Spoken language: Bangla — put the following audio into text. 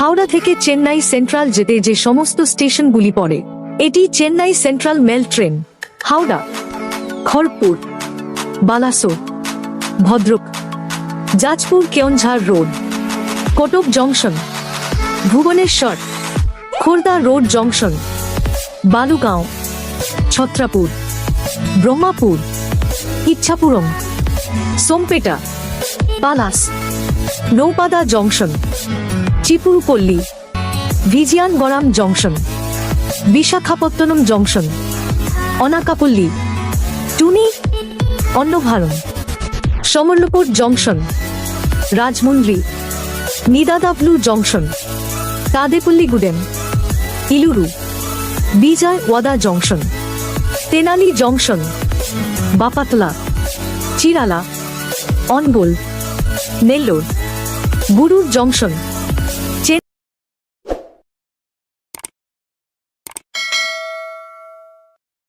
হাওড়া থেকে চেন্নাই সেন্ট্রাল যেতে যে সমস্ত স্টেশনগুলি পড়ে এটি Chennai central mail train Howrah Kharagpur Balasore Bhadrak Jajpur Keonjhar road Cuttack junction Bhubaneswar Khurda road junction Balugaon Chhatrapur Brahmapur Ichchapuram Sompeta Palasa Naupada junction Vizianagaram junction Visakhapatnam junction Anakapalli Tuni Annavaram সমল্লপুর জংশন রাজমুন্দ্রি নিদাদাবলু জংশন গুডেন Eluru Vijayawada junction Tenali junction Bapatla Chirala Ongole Nellore Gudur junction